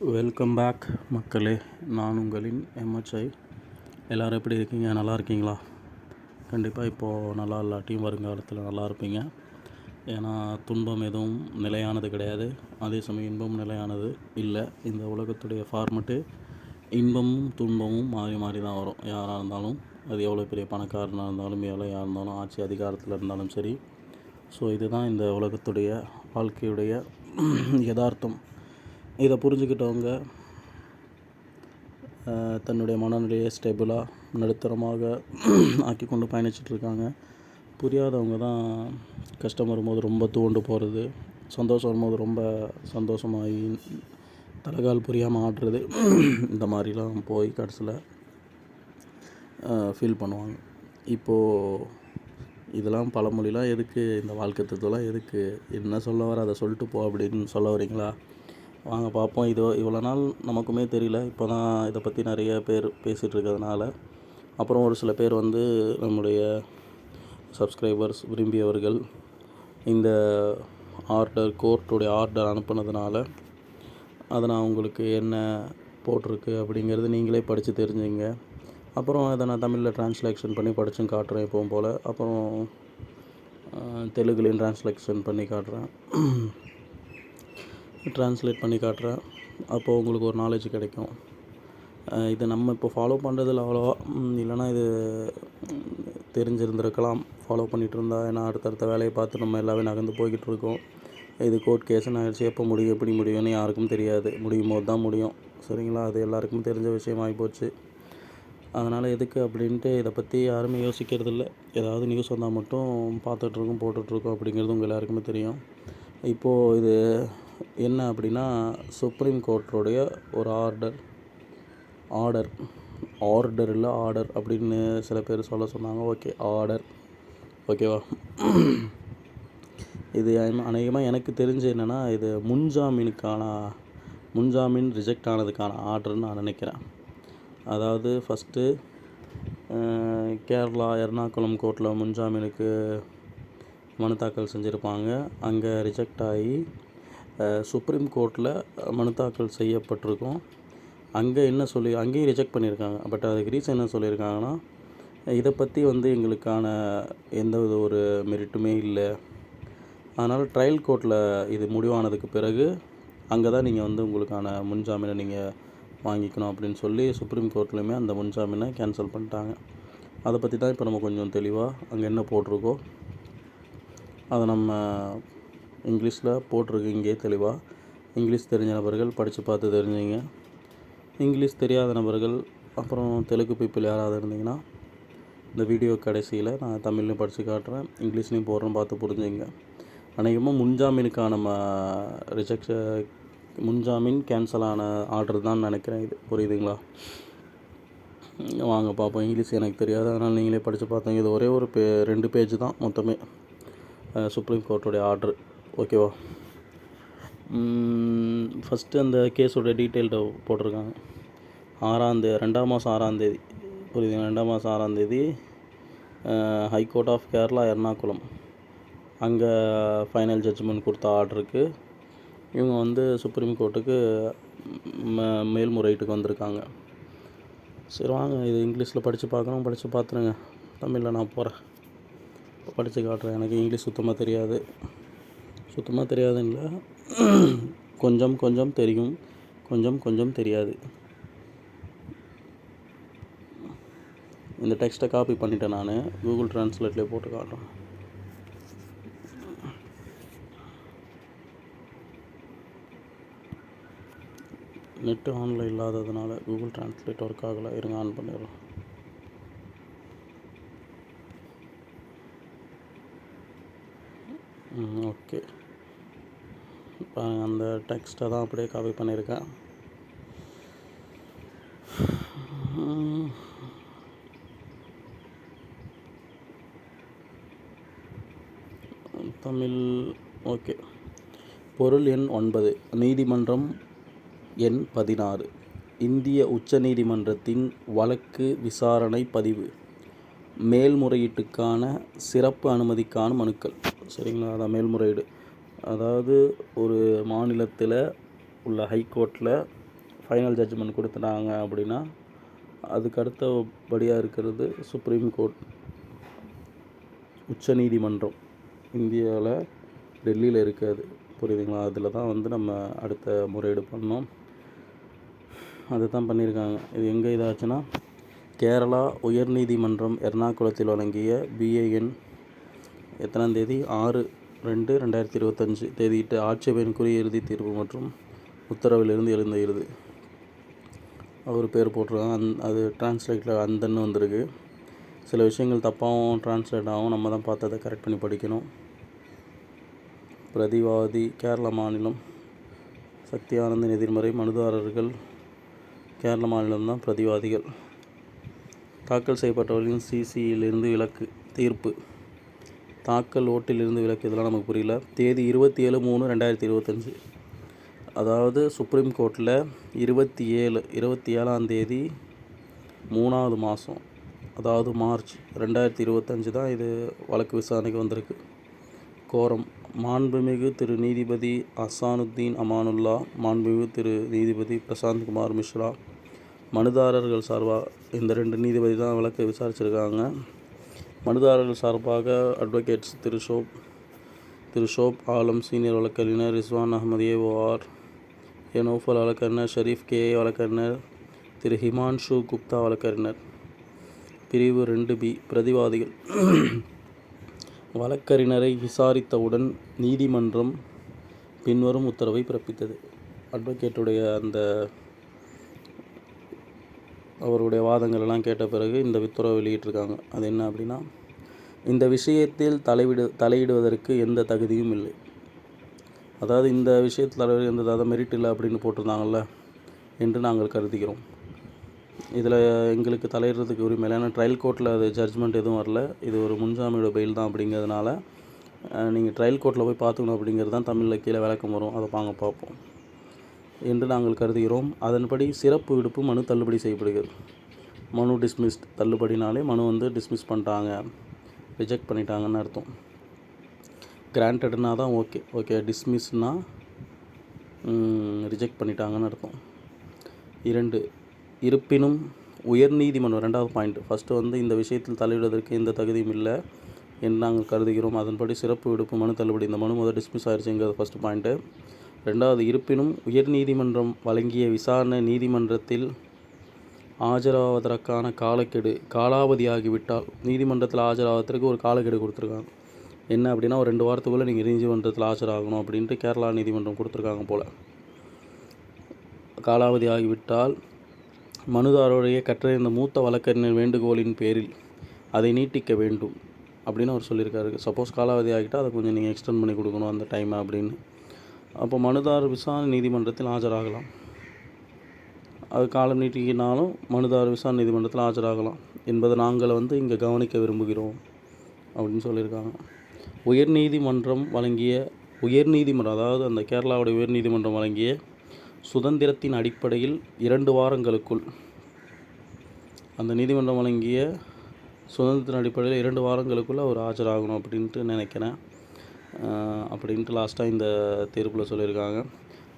Welcome back மக்களே. நான் உங்களின் எம்ஹெச்ஐ எல்லோரும் எப்படி இருக்கீங்க? நல்லா இருக்கீங்களா? கண்டிப்பாக இப்போது நல்லா இல்லாட்டியும் வருங்காலத்தில் நல்லா இருப்பீங்க. ஏன்னா துன்பம் எதுவும் நிலையானது கிடையாது. அதே சமயம் இன்பம் நிலையானது இல்லை. இந்த உலகத்துடைய ஃபார்மெட்டு இன்பமும் துன்பமும் மாறி மாறி தான் வரும். யாராக இருந்தாலும் அது எவ்வளோ பெரிய பணக்காரனாக இருந்தாலும் ஏழையாக இருந்தாலும் ஆட்சி அதிகாரத்தில் இருந்தாலும் சரி. ஸோ இதுதான் இந்த உலகத்துடைய வாழ்க்கையுடைய யதார்த்தம். இதை புரிஞ்சுக்கிட்டவங்க தன்னுடைய மனநிலையை ஸ்டெபிளாக நடுத்தரமாக ஆக்கி கொண்டு பயணிச்சிட்ருக்காங்க. புரியாதவங்க தான் கஷ்டம் வரும்போது ரொம்ப தூண்டு போகிறது சந்தோஷம் வரும்போது ரொம்ப சந்தோஷமாகி தலைகால் புரியாமல் ஆடுறது இந்த மாதிரிலாம் போய் கடைசியில் ஃபீல் பண்ணுவாங்க. இப்போது இதெல்லாம் பழமொழிலாம் எதுக்கு இந்த வாழ்க்கை தத்துவலாம் எதுக்கு என்ன சொல்ல வர அதை சொல்லிட்டு போ அப்படின்னு சொல்ல வரீங்களா வாங்க பார்ப்போம். இது இவ்வளோ நாள் நமக்குமே தெரியல. இப்போ தான் இதை பற்றி நிறைய பேர் பேசிகிட்டு இருக்கிறதுனால. அப்புறம் ஒரு சில பேர் வந்து நம்முடைய சப்ஸ்கிரைபர்ஸ் விரும்பியவர்கள் இந்த ஆர்டர் கோர்ட்டுடைய ஆர்டர் அனுப்புனதுனால அதை நான் உங்களுக்கு என்ன போட்டிருக்கு அப்படிங்கிறது நீங்களே படித்து தெரிஞ்சுங்க. அப்புறம் அதை நான் தமிழில் ட்ரான்ஸ்லேஷன் பண்ணி படித்தும் காட்டுறேன் எப்பவும் போல். அப்புறம் தெலுங்குலையும் ட்ரான்ஸ்லேஷன் பண்ணி காட்டுறேன். ட்ரான்ஸ்லேட் பண்ணி காட்டுறேன். அப்போது உங்களுக்கு ஒரு நாலேஜ் கிடைக்கும். இது நம்ம இப்போ ஃபாலோ பண்ணுறதில்ல அவ்வளோவா இல்லைனா இல்லைன்னா இது தெரிஞ்சிருந்திருக்கலாம். ஃபாலோ பண்ணிகிட்டு இருந்தா ஏன்னா அடுத்தடுத்த வேலையை பார்த்து நம்ம எல்லாமே நகர்ந்து போய்கிட்டு இருக்கோம். இது கோர்ட் கேஸ்னு ஆயிடுச்சு. எப்போ முடியும் எப்படி முடியும்னு யாருக்கும் தெரியாது. முடியும் போது தான் முடியும். சரிங்களா? அது எல்லாருக்கும் தெரிஞ்ச விஷயம் ஆகிப்போச்சு அதனால் எதுக்கு அப்படின்ட்டு இதை பற்றி யாருமே யோசிக்கிறது இல்லை. ஏதாவது நியூஸ் வந்தால் மட்டும் பார்த்துட்ருக்கோம் போட்டுட்ருக்கோம் அப்படிங்கிறது உங்கள் எல்லாருக்குமே தெரியும். இப்போது இது என்ன அப்படின்னா சுப்ரீம் கோர்ட்டோடைய ஒரு ஆர்டர் ஆர்டர் ஆர்டர் இல்லை ஆர்டர் அப்படின்னு சில பேர் சொல்ல சொன்னாங்க. ஓகே ஆர்டர் ஓகேவா இது அநேகமாக எனக்கு தெரிஞ்சு என்னென்னா இது முன்ஜாமீனுக்கான முன்ஜாமீன் ரிஜெக்ட் ஆனதுக்கான ஆர்டர்னு நான் நினைக்கிறேன். அதாவது ஃபஸ்ட்டு கேரளா எர்ணாகுளம் கோர்ட்டில் முன்ஜாமீனுக்கு மனு தாக்கல் செஞ்சுருப்பாங்க. அங்கே ரிஜெக்ட் ஆகி சுப்ரீம் கோர்ட்டில் மனு தாக்கல் செய்யப்பட்டிருக்கும். அங்கே என்ன சொல்லி அங்கேயும் ரிஜெக்ட் பண்ணியிருக்காங்க. பட் அதுக்கு ரீசன் என்ன சொல்லியிருக்காங்கன்னா இதை பற்றி வந்து எங்களுக்கான எந்த வித ஒரு மெரிட்டுமே இல்லை. அதனால் ட்ரையல் கோர்ட்டில் இது முடிவானதுக்கு பிறகு அங்கே தான் நீங்கள் வந்து உங்களுக்கான முன்ஜாமீனை நீங்கள் வாங்கிக்கணும் அப்படின்னு சொல்லி சுப்ரீம் கோர்ட்லேயுமே அந்த முன்ஜாமீனை கேன்சல் பண்ணிட்டாங்க. அதை பற்றி தான் இப்போ நம்ம கொஞ்சம் தெளிவாக அங்கே என்ன போட்டிருக்கோ அதை நம்ம இங்கிலீஷில் போட்டிருக்கு இங்கே தெளிவாக இங்கிலீஷ் தெரிஞ்ச நபர்கள் படித்து பார்த்து தெரிஞ்சுங்க. இங்கிலீஷ் தெரியாத நபர்கள் அப்புறம் தெலுங்கு பீப்புள் யாராவது இருந்தீங்கன்னா இந்த வீடியோ கடைசியில் நான் தமிழ்லையும் படித்து காட்டுறேன் இங்கிலீஷ்லேயும் போடுறேன் பார்த்து புரிஞ்சுங்க. அநேகமாக முன்ஜாமீனுக்கான நம்ம ரிஜெக்ஷ முன்ஜாமீன் கேன்சல் ஆன ஆர்டர் தான் நினைக்கிறேன் இது. புரியுதுங்களா? வாங்க பார்ப்போம் இங்கிலீஷ் எனக்கு தெரியாது அதனால் நீங்களே படித்து பார்த்தீங்க. இது ஒரே ஒரு பே ரெண்டு பேஜ் தான் மொத்தமே. சுப்ரீம் கோர்ட்டோடைய ஆர்டர் ஓகேவா? ஃபஸ்ட்டு அந்த கேஸோட டீட்டெயில்ட போட்டிருக்காங்க. ஆறாந்தேதி ரெண்டாம் மாதம் ஆறாந்தேதி புரியுது புரியுதுங்க? ரெண்டாம் மாதம் ஆறாந்தேதி high court of Kerala Ernakulam. அங்கே ஃபைனல் ஜட்ஜ்மெண்ட் கொடுத்த ஆர்டருக்கு இவங்க வந்து சுப்ரீம் கோர்ட்டுக்கு மேல்முறையீட்டுக்கு வந்திருக்காங்க. சரி வாங்க. இது இங்கிலீஷில் படித்து பார்க்கணும். படித்து பார்த்துருங்க. தமிழில் நான் போகிறேன் படித்து காட்டுறேன். எனக்கு இங்கிலீஷ் சுத்தமாக தெரியாது. சுத்தமாக தெரியாதுன்னு இல்லை கொஞ்சம் கொஞ்சம் தெரியும். கொஞ்சம் கொஞ்சம் தெரியாது. இந்த டெக்ஸ்ட்டை காப்பி பண்ணிட்டேன் நான். கூகுள் ட்ரான்ஸ்லேட்லேயே போட்டு காட்டுறேன். நெட்டு ஆனில் இல்லாததுனால கூகுள் ட்ரான்ஸ்லேட் ஒர்க் ஆகலை. இருங்க ஆன் பண்ணிடுறோம் ஓகே பாருங்கள் அந்த டெக்ஸ்ட்டை தான் அப்படியே காப்பி பண்ணியிருக்கேன் தமிழ் ஓகே பொருள் எண் ஒன்பது நீதிமன்றம் எண் பதினாறு. இந்திய உச்சநீதிமன்றத்தின் வழக்கு விசாரணை பதிவு. மேல்முறையீட்டுக்கான சிறப்பு அனுமதிக்கான மனுக்கள். சரிங்களா? அதான் மேல்முறையீடு. அதாவது ஒரு மாநிலத்தில் உள்ள ஹைகோர்ட்டில் ஃபைனல் ஜட்ஜ்மெண்ட் கொடுத்துட்டாங்க அப்படின்னா அதுக்கு அடுத்தபடியாக இருக்கிறது சுப்ரீம் கோர்ட் உச்சநீதிமன்றம் இந்தியாவில் டெல்லியில் இருக்காது. புரியுதுங்களா? அதில் தான் வந்து நம்ம அடுத்த முறையீடு பண்ணோம். அதை தான் பண்ணியிருக்காங்க. இது எங்கே இதாச்சுன்னா கேரளா உயர்நீதிமன்றம் எர்ணாகுளத்தில் வழங்கிய பிஏஎன் எத்தனாந்தேதி ஆறு. ரெண்டு ரெண்டாயிரத்தி இருபத்தஞ்சு தேதியிட்ட ஆட்சேபனைக்குரிய இறுதி தீர்ப்பு மற்றும் உத்தரவிலிருந்து எழுந்த இருது அவர் பேர் போட்டிருக்காங்க. அந் அது டிரான்ஸ்லேட்டில் அந்தன்னு வந்திருக்கு. சில விஷயங்கள் தப்பாகவும் டிரான்ஸ்லேட் ஆகும் நம்ம தான் பார்த்து அதை கரெக்ட் பண்ணி படிக்கணும். பிரதிவாதி கேரள மாநிலம் சக்தியானந்தன் எதிர்மறை மனுதாரர்கள் கேரள மாநிலம்தான் பிரதிவாதிகள். தாக்கல் செய்யப்பட்டவர்களின் சிசியிலிருந்து விலக்கு தீர்ப்பு. தாக்கல் ஓட்டிலிருந்து விலக்கு இதெல்லாம் நமக்கு புரியல. தேதி இருபத்தி ஏழு மூணு ரெண்டாயிரத்தி இருபத்தஞ்சி. அதாவது சுப்ரீம் கோர்ட்டில் இருபத்தி ஏழு இருபத்தி ஏழாம் தேதி மூணாவது மாதம் அதாவது மார்ச் ரெண்டாயிரத்தி இருபத்தஞ்சி தான் இது வழக்கு விசாரணைக்கு வந்திருக்கு. கோரம். மாண்புமிகு திரு நீதிபதி அசானுத்தீன் அமானுல்லா மாண்புமிகு திரு நீதிபதி பிரசாந்த் குமார் மிஸ்ரா மனுதாரர்கள் சார்பாக இந்த ரெண்டு நீதிபதி தான் வழக்கை விசாரிச்சிருக்காங்க. மனுதாரர்கள் சார்பாக அட்வொகேட்ஸ் திரு ஷோப் திரு ஷோப் ஆலம் சீனியர் வழக்கறிஞர் Rizwan Ahmed A O R A வழக்கறிஞர் ஷரீஃப் கே வழக்கறிஞர் திரு ஹிமான்ஷு குப்தா வழக்கறிஞர். பிரிவு ரெண்டு பி பிரதிவாதிகள். வழக்கறிஞரை விசாரித்தவுடன் நீதிமன்றம் பின்வரும் உத்தரவை பிறப்பித்தது. அட்வொகேட்டுடைய அந்த அவருடைய வாதங்கள் எல்லாம் கேட்ட பிறகு இந்த உத்தரவை வெளியிட்டிருக்காங்க. அது என்ன அப்படின்னா இந்த விஷயத்தில் தலையிடு தலையிடுவதற்கு எந்த தகுதியும் இல்லை. அதாவது இந்த விஷயத்தில் தலைவர் எந்த அதாவது மெரிட் இல்லை அப்படின்னு போட்டிருந்தாங்கல்ல என்று நாங்கள் கருதுகிறோம். இதில் எங்களுக்கு தலையிடுறதுக்கு உரிமை இல்லை. ஏன்னா ட்ரையல் கோர்ட்டில் அது ஜட்ஜ்மெண்ட் எதுவும் வரல. இது ஒரு முன்ஜாமீனோட பெயில் தான் அப்படிங்கிறதுனால நீங்கள் ட்ரையல் கோர்ட்டில் போய் பார்த்துக்கணும் அப்படிங்கிறது தான் தமிழில் கீழே விளக்கம் வரும். அதை வாங்க பார்ப்போம். என்று நாங்கள் கருதுகிறோம். அதன்படி சிறப்பு விடுப்பு மனு தள்ளுபடி செய்யப்படுகிறது. மனு டிஸ்மிஸ்ட் தள்ளுபடினாலே மனு வந்து டிஸ்மிஸ் பண்ணிட்டாங்க. ரிஜெக்ட் பண்ணிட்டாங்கன்னு அர்த்தம். கிராண்டட்னா தான் ஓகே ஓகே டிஸ்மிஸ்னால் ரிஜெக்ட் பண்ணிட்டாங்கன்னு அர்த்தம். இரண்டு இருப்பினும் உயர்நீதிமன்றம் ரெண்டாவது பாயிண்ட் ஃபஸ்ட்டு வந்து இந்த விஷயத்தில் தலையிடுவதற்கு எந்த தகுதியும் இல்லை என்று நாங்கள் கருதுகிறோம். அதன்படி சிறப்பு விடுப்பு மனு தள்ளுபடி. இந்த மனு முதல் டிஸ்மிஸ் ஆயிடுச்சுங்கிறது ஃபஸ்ட்டு பாயிண்ட்டு ரெண்டாவது இருப்பினும் உயர்நீதிமன்றம் வழங்கிய விசாரணை நீதிமன்றத்தில் ஆஜராவதற்கான காலக்கெடு காலாவதியாகிவிட்டால் நீதிமன்றத்தில் ஆஜராவதற்கு ஒரு காலக்கெடு கொடுத்துருக்காங்க. என்ன அப்படின்னா ஒரு ரெண்டு வாரத்துக்குள்ளே நீங்கள் நீதிமன்றத்தில் ஆஜராகணும் அப்படின்ட்டு கேரளா நீதிமன்றம் கொடுத்துருக்காங்க போல். காலாவதி ஆகிவிட்டால் மனுதாரருடைய கற்றறிந்த மூத்த வழக்கறிஞர் வேண்டுகோளின் பேரில் அதை நீட்டிக்க வேண்டும் அப்படின்னு அவர் சொல்லியிருக்காரு. சப்போஸ் காலாவதி ஆகிட்டால் அதை கொஞ்சம் நீங்கள் எக்ஸ்டெண்ட் பண்ணி கொடுக்கணும் அந்த டைமை அப்படின்னு. அப்போ மனுதாரர் விசாரணை நீதிமன்றத்தில் ஆஜராகலாம். அது காலம் நீட்டிக்கினாலும் மனுதார் விசாரணை நீதிமன்றத்தில் ஆஜராகலாம். என்பதை நாங்கள் வந்து இங்கே கவனிக்க விரும்புகிறோம் அப்படின்னு சொல்லியிருக்காங்க. உயர்நீதிமன்றம் வழங்கிய உயர்நீதிமன்றம் அதாவது அந்த கேரளாவுடைய உயர்நீதிமன்றம் வழங்கிய சுதந்திரத்தின் அடிப்படையில் இரண்டு வாரங்களுக்குள் அந்த நீதிமன்றம் வழங்கிய சுதந்திரத்தின் அடிப்படையில் இரண்டு வாரங்களுக்குள்ளே அவர் ஆஜராகணும் அப்படின்ட்டு நினைக்கிறேன். அப்படின்ட்டு லாஸ்ட்டாக இந்த தீர்ப்பில் சொல்லியிருக்காங்க.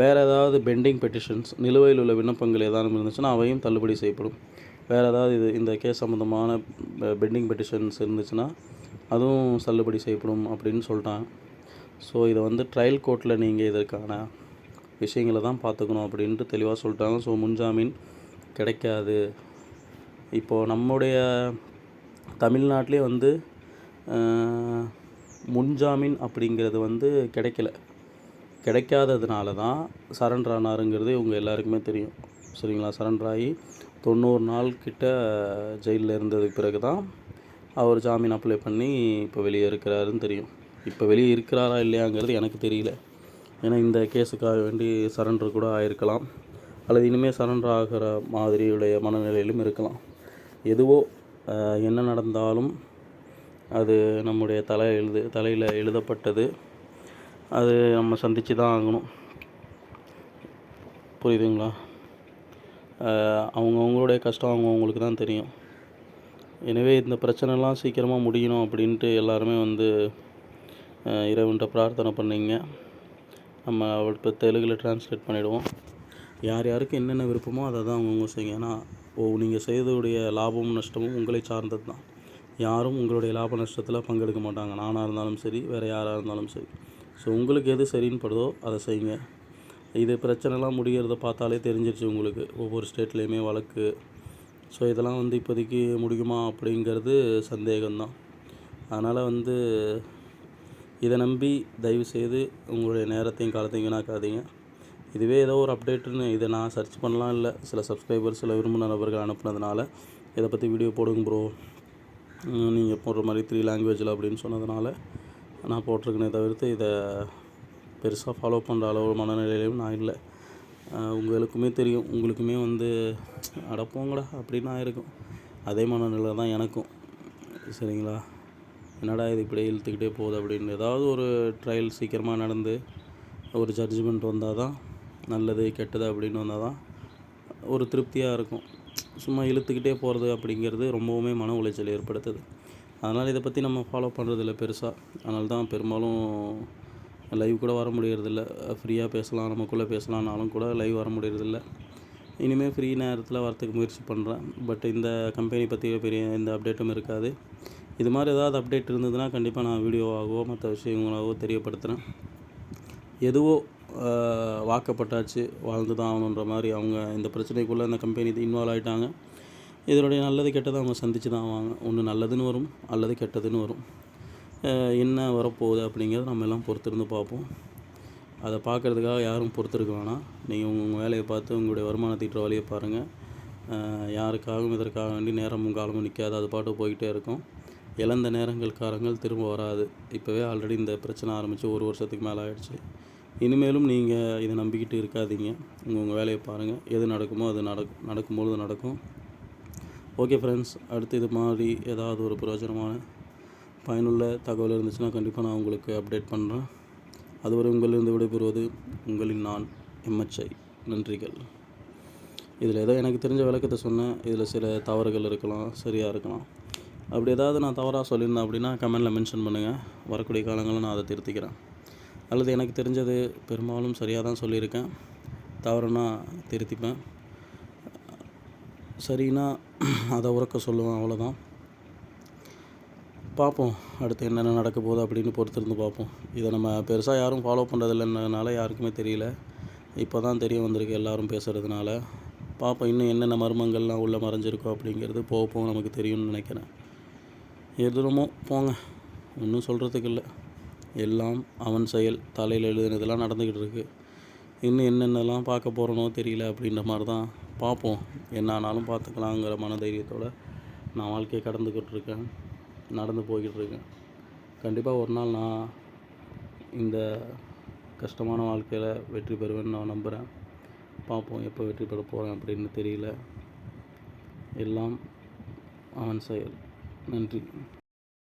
வேறு ஏதாவது பெண்டிங் பெட்டிஷன்ஸ் நிலுவையில் உள்ள விண்ணப்பங்கள் ஏதாவது இருந்துச்சுன்னா அவையும் தள்ளுபடி செய்யப்படும். வேறு ஏதாவது இது இந்த கேஸ் சம்மந்தமான பெண்டிங் பெட்டிஷன்ஸ் இருந்துச்சுன்னா அதுவும் தள்ளுபடி செய்யப்படும் அப்படின்னு சொல்லிட்டாங்க. ஸோ இதை வந்து ட்ரையல் கோர்ட்டில் நீங்கள் இதற்கான விஷயங்களை தான் பார்த்துக்கணும் அப்படின்ட்டு தெளிவாக சொல்லிட்டாங்க. ஸோ முன்ஜாமீன் கிடைக்காது. இப்போது நம்முடைய தமிழ்நாட்டிலே வந்து முன்ஜாமீன் அப்படிங்கிறது வந்து கிடைக்கல. கிடைக்காததுனால தான் சரண்டர் ஆனாருங்கிறது இவங்க எல்லாருக்குமே தெரியும். சரிங்களா? சரண்டர் ஆகி தொண்ணூறு நாள் கிட்ட ஜெயிலில் இருந்ததுக்கு பிறகு தான் அவர் ஜாமீன் அப்ளை பண்ணி இப்போ வெளியே இருக்கிறாருன்னு தெரியும். இப்போ வெளியே இருக்கிறாரா இல்லையாங்கிறது எனக்கு தெரியல. ஏன்னா இந்த கேஸுக்காக வேண்டி சரண்டர் கூட ஆயிருக்கலாம். அல்லது இனிமேல் சரண்டர் ஆகிற மாதிரியுடைய மனநிலையிலும் இருக்கலாம். எதுவோ என்ன நடந்தாலும் அது நம்முடைய தலை எழுது தலையில் எழுதப்பட்டது. அது நம்ம சந்தித்து தான் ஆகணும். புரியுதுங்களா? அவங்கவுங்களுடைய கஷ்டம் அவங்கவுங்களுக்கு தான் தெரியும். எனவே இந்த பிரச்சனைலாம் சீக்கிரமாக முடியணும் அப்படின்ட்டு எல்லாருமே வந்து ஆஹ் இறைவன்கிட்ட பிரார்த்தனை பண்ணிங்க. நம்ம இப்போ தெலுங்கில் ட்ரான்ஸ்லேட் பண்ணிவிடுவோம் யார் யாருக்கு என்னென்ன விருப்பமோ அதை தான் அவங்கவுங்க செய்யுங்க ஏன்னா ஓ நீங்கள் செய்ததுடைய லாபமும் நஷ்டமும் உங்களை சார்ந்தது தான் யாரும் உங்களுடைய லாப நஷ்டத்தில் பங்கெடுக்க மாட்டாங்க. நானாக இருந்தாலும் சரி வேறு யாராக இருந்தாலும் சரி. ஸோ உங்களுக்கு எது சரின்னு படுதோ அதை செய்யுங்க. இது பிரச்சனைலாம் முடிகிறத பார்த்தாலே தெரிஞ்சிருச்சு உங்களுக்கு. ஒவ்வொரு ஸ்டேட்லேயுமே வழக்கு. ஸோ இதெல்லாம் வந்து இப்போதைக்கு முடியுமா அப்படிங்கிறது சந்தேகம்தான். அதனால் வந்து இதை நம்பி தயவு செய்து உங்களுடைய நேரத்தையும் காலத்தையும் வீணாக்காதீங்க. இதுவே ஏதோ ஒரு அப்டேட்டுன்னு இதை நான் சர்ச் பண்ணலாம் இல்லை. சில சப்ஸ்கிரைபர் சில விரும்பின நபர்கள் அனுப்புனதுனால இதை பற்றி வீடியோ போடுங்க ப்ரோ நீங்கள் போடுற மாதிரி த்ரீ லாங்குவேஜில் அப்படின்னு சொன்னதுனால நான் போட்டிருக்கேனே தவிர்த்து இதை பெருசாக ஃபாலோ பண்ணுற அளவு மனநிலையிலையும் நான் இல்லை. உங்களுக்குமே தெரியும். உங்களுக்குமே வந்து அடப்போங்கடா அப்படின்னு ஆயிருக்கும் அதே மனநிலை தான் எனக்கும். சரிங்களா? என்னடா இது இப்படியே இழுத்துக்கிட்டே போகுது அப்படின்னு. ஏதாவது ஒரு ட்ரையல் சீக்கிரமாக நடந்து ஒரு ஜட்ஜ்மெண்ட் வந்தால் தான் நல்லது கெட்டது அப்படின்னு வந்தால் தான் ஒரு திருப்தியாக இருக்கும். சும்மா இழுத்துக்கிட்டே போகிறது அப்படிங்கிறது ரொம்பவுமே மன உளைச்சல் ஏற்படுத்துது. அதனால் இதை பற்றி நம்ம ஃபாலோ பண்ணுறதில்ல பெருசாக அதனால தான் பெரும்பாலும் லைவ் கூட வர முடியறதில்ல. ஃப்ரீயாக பேசலாம் நமக்குள்ளே பேசலாம்னாலும் கூட லைவ் வர முடியறதில்ல. இனிமேல் ஃப்ரீ நேரத்தில் வரத்துக்கு முயற்சி பண்ணுறேன் பட் இந்த கம்பெனி பற்றி பெரிய எந்த அப்டேட்டும் இருக்காது. இது மாதிரி ஏதாவது அப்டேட் இருந்ததுன்னா கண்டிப்பாக நான் வீடியோவாகவோ மற்ற விஷயங்களாகவோ தெரியப்படுத்துகிறேன் எதுவோ வாக்கப்பட்டாச்சு வாழ்ந்து தான் ஆகணுன்ற மாதிரி அவங்க இந்த பிரச்சனைக்குள்ளே இந்த கம்பெனி இன்வால்வ் ஆகிட்டாங்க இதனுடைய நல்லது கெட்டதை அவங்க சந்தித்து தான் ஆவாங்க. ஒன்று நல்லதுன்னு வரும் அல்லது கெட்டதுன்னு வரும். என்ன வரப்போகுது அப்படிங்கிறத நம்ம எல்லாம் பொறுத்திருந்து பார்ப்போம். அதை பார்க்குறதுக்காக யாரும் பொறுத்திருக்க வேணாம். நீங்கள் உங்கள் வேலையை பார்த்து உங்களுடைய வருமானத்தை வழியை பாருங்கள் யாருக்காகவும் இதற்காக வேண்டி நேரமும் காலமும் நிற்காது அது பாட்டு போய்கிட்டே இருக்கும். இழந்த நேரங்கள் காரங்கள் திரும்ப வராது. இப்போவே ஆல்ரெடி இந்த பிரச்சனை ஆரம்பித்து ஒரு வருஷத்துக்கு மேலே ஆகிடுச்சு இனிமேலும் நீங்கள் இதை நம்பிக்கிட்டு இருக்காதீங்க. உங்கள் உங்கள் வேலையை பாருங்கள் எது நடக்குமோ அது நடக் நடக்கும்பொழுது நடக்கும். ஓகே ஃப்ரெண்ட்ஸ் அடுத்து இது மாதிரி ஏதாவது ஒரு பிரயோஜனமான பயனுள்ள தகவல் இருந்துச்சுன்னா கண்டிப்பாக நான் உங்களுக்கு அப்டேட் பண்ணுறேன் அதுவரை உங்களிலிருந்து விடைபெறுவது உங்களின் நான் எம்எச்ஐ. நன்றிகள். இதில் ஏதோ எனக்கு தெரிஞ்ச விளக்கத்தை சொன்னேன். இதில் சில தவறுகள் இருக்கலாம் சரியாக இருக்கலாம். அப்படி ஏதாவது நான் தவறாக சொல்லியிருந்தேன் அப்படின்னா கமெண்டில் மென்ஷன் பண்ணுங்கள் வரக்கூடிய காலங்களில் நான் அதை திருத்திக்கிறேன். அல்லது எனக்கு தெரிஞ்சது பெரும்பாலும் சரியாக தான் சொல்லியிருக்கேன். தவறுனா திருத்திப்பேன். சரின்னா அதை உறக்க சொல்லுவேன் அவ்வளோதான் பார்ப்போம் அடுத்து என்னென்ன நடக்க போகுது அப்படின்னு பொறுத்திருந்து பார்ப்போம். இதை நம்ம பெருசாக யாரும் ஃபாலோ பண்ணுறதில்லன்றதுனால யாருக்குமே தெரியல. இப்போ தான் தெரிய வந்திருக்கு எல்லாரும் பேசுகிறதுனால பார்ப்போம் இன்னும் என்னென்ன மர்மங்கள்லாம் உள்ளே மறைஞ்சிருக்கோ அப்படிங்கிறது போக போக நமக்கு தெரியும்னு நினைக்கிறேன். எதுவுமோ போங்க. ஒன்றும் சொல்கிறதுக்கு இல்லை. எல்லாம் அவன் செயல். தலையில் எழுதுனதெல்லாம் நடந்துக்கிட்டு இருக்குது இன்னும் என்னென்னலாம் பார்க்க போகிறனோ தெரியல அப்படின்ற மாதிரி தான் பார்ப்போம். என்ன ஆனாலும் பார்த்துக்கலாங்கிற மனதைரியத்தோடு நான் வாழ்க்கையை கடந்துக்கிட்டு இருக்கேன். நடந்து போய்கிட்டு இருக்கேன். கண்டிப்பாக ஒரு நாள் நான் இந்த கஷ்டமான வாழ்க்கையில் வெற்றி பெறுவேன்னு நான் நம்புகிறேன் பார்ப்போம் எப்போ வெற்றி பெற போகிறேன் அப்படின்னு தெரியல. எல்லாம் அவன் செயல். நன்றி.